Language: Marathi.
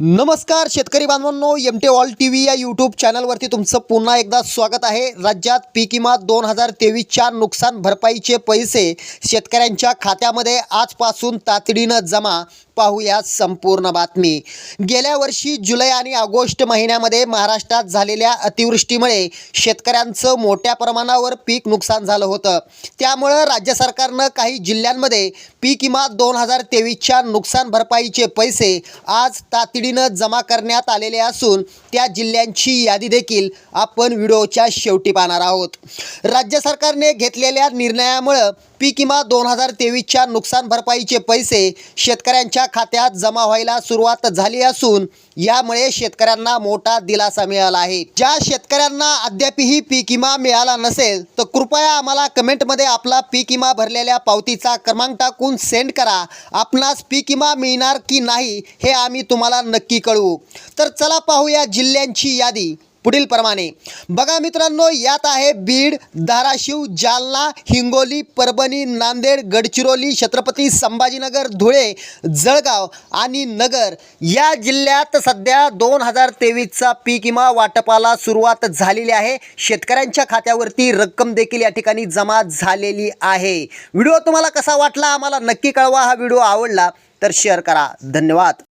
नमस्कार शेतकरी बांधवांनो M T all T V या यूट्यूब चॅनलवरती तुमचं पुन्हा एकदा स्वागत आहे. राज्यात पीक विमा दोन हजार तेवीसच्या नुकसान भरपाईचे पैसे शेतकऱ्यांच्या खात्यामध्ये आजपासून तातडीनं जमा. पाहूया संपूर्ण बातमी. गेल्या वर्षी जुलै आणि ऑगस्ट महिन्यामध्ये महाराष्ट्रात झालेल्या अतिवृष्टीमुळे शेतकऱ्यांचं मोठ्या प्रमाणावर पीक नुकसान झालं होतं. त्यामुळं राज्य सरकारनं काही जिल्ह्यांमध्ये पीक विमा दोन हजार तेवीसच्या नुकसान भरपाईचे पैसे आज तातडीनं जमा करण्यात आलेले असून त्या जिल्ह्यांची यादी देखील आपण व्हिडिओच्या शेवटी पाहणार आहोत. राज्य सरकारने घेतलेल्या निर्णयामुळं पीक विमा दोन हजार तेवीसच्या नुकसान भरपाईचे पैसे शेतकऱ्यांच्या खात्यात जमा व्हायला सुरुवात झाली असून यामुळे शेतकऱ्यांना मोठा दिलासा मिळाला आहे. ज्या शेतकऱ्यांना अद्यापही पीक विमा मिळाला नसेल तर कृपया आम्हाला कमेंटमध्ये आपला पीक विमा भरलेल्या पावतीचा क्रमांक टाकून सेंड करा. आपणास पीक विमा मिळणार की नाही हे आम्ही तुम्हाला नक्की कळवू. तर चला पाहूया जिल्ह्यांची यादी. पुढील प्रमाणे. बघा मित्रांनो यात आहे बीड धाराशिव जालना हिंगोली परभणी नांदेड गडचिरोली छत्रपती संभाजीनगर धुळे जळगाव आणि नगर. या जिल्ह्यात सध्या दोन हजार तेवीसचा पीक विमा वाटपाला सुरुवात झालेली आहे. शेतकऱ्यांच्या खात्यावरती रक्कम देखील या ठिकाणी जमा झालेली आहे. व्हिडिओ तुम्हाला कसा वाटला? आम्हाला नक्की कळवा. हा व्हिडिओ आवडला तर शेअर करा. धन्यवाद.